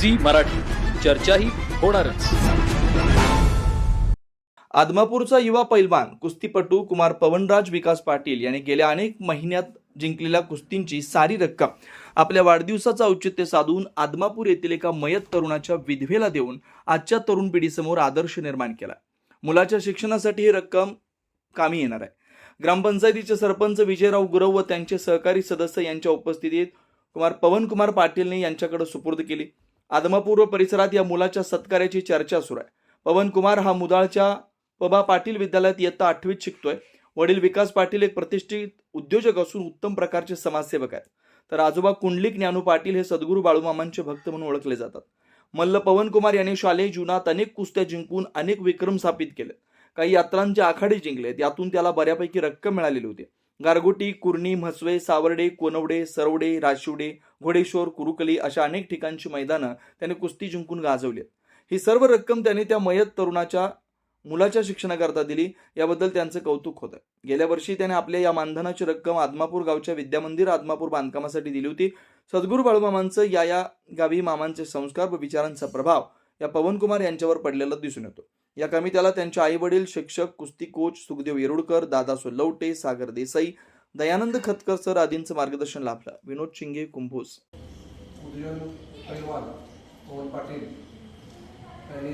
Zee Marathi. चर्चाही होणारच. आदमापूरचा युवा पैलवान कुस्तीपटू कुमार पवनराज विकास पाटील यांनी गेल्या अनेक महिन्यात जिंकलेल्या कुस्तींची सारी रक्कम आपल्या वाढदिवसाचं औचित्य साधून आदमापूर येथील एका मयत तरुणाच्या विधवेला देऊन आजच्या तरुण पिढीसमोर आदर्श निर्माण केला. मुलाच्या शिक्षणासाठी ही रक्कम कामी येणार आहे. ग्रामपंचायतीचे सरपंच विजयराव गुरव व त्यांचे सहकारी सदस्य यांच्या उपस्थितीत कुमार पवनकुमार पाटीलने यांच्याकडे सुपूर्द केली. आदमपूर्व परिसरात या मुलाच्या सत्कार्याची चर्चा सुरू आहे. पवनकुमार हा मुदाळच्या पबा पाटील विद्यालयात इयत्ता आठवीत शिकतोय. वडील विकास पाटील एक प्रतिष्ठित उद्योजक असून उत्तम प्रकारचे समाजसेवक आहेत. तर आजोबा कुंडलिक ज्ञानू पाटील हे सद्गुरू बाळूमामांचे भक्त म्हणून ओळखले जातात. मल्ल पवनकुमार यांनी शालेय जीवनात अनेक कुस्त्या जिंकून अनेक विक्रम स्थापित केले. काही यात्रांचे आखाडे जिंकलेत. यातून त्याला बऱ्यापैकी रक्कम मिळालेली होती. गारगोटी कुर्णी म्हसवे सावर्डे कोनवडे सरवडे राशिवडे घोडेश्वर कुरुकली अशा अनेक ठिकाणची मैदानं त्याने कुस्ती जिंकून गाजवली ही सर्व रक्कम त्याने त्या मयत तरुणाच्या मुलाच्या शिक्षणाकरता दिली. याबद्दल त्यांचं कौतुक होतं. गेल्या वर्षी त्याने आपल्या या मानधनाची रक्कम आदमापूर गावच्या विद्यामंदिर आदमापूर बांधकामासाठी दिली होती. सद्गुरू बाळूमामांचं या या गावी मामांचे संस्कार व विचारांचा प्रभाव या पवनकुमार यांच्यावर पडलेला दिसून येतो. या कमित्याला त्यांचे आई वडील शिक्षक कुस्ती कोच सुखदेव येरुडकर दादा सोलवटे सागर देसाई दयानंद खतकर सर आदींचं मार्गदर्शन लाभलं. विनोद शिंगे कुंभोस उदयन पवन पाटील यांनी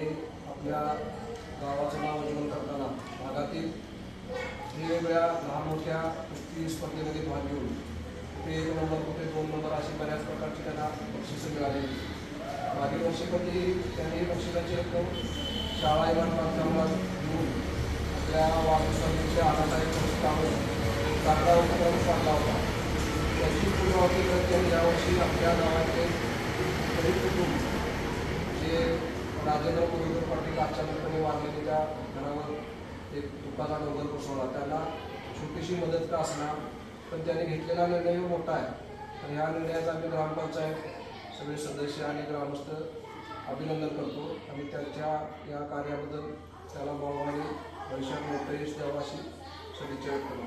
आपल्या गावाचं नाव उज्ज्वल करताना भागातील वेगवेगळ्या लहान मोठ्या कुस्ती स्पर्धेमध्ये भाग घेऊन एक नंबर कुठे दोन नंबर अशी बऱ्याच प्रकारची त्यांना बक्षिसं मिळालेली. मागील वर्षीमध्ये त्यांनी बक्षिसाची रक्कम शाळा इमारत घेऊन आपल्या वाढदिवसाचे अनाथालय कामं चांगला उपक्रम चालला होता. त्याची पूर्णवती प्रत्येक यावर्षी आपल्या गावाचे गरीब कुटुंब जे राजेंद्र गोविंद पाटील अचानकपणे वाढलेले त्या घरावर एक दुःखाचा डोंगर कोसळला. त्यांना छोटीशी मदत का असणार पण त्याने घेतलेला निर्णय मोठा आहे. तर ह्या निर्णयाचा आम्ही ग्रामपंचायत सगळे सदस्य आणि ग्रामस्थ अभिनंदन करतो. आणि या कार्याबद्दल त्याला भगवाने भविष्यात मोठं यश द्यावं अशी सदिच्छा व्यक्त करतो.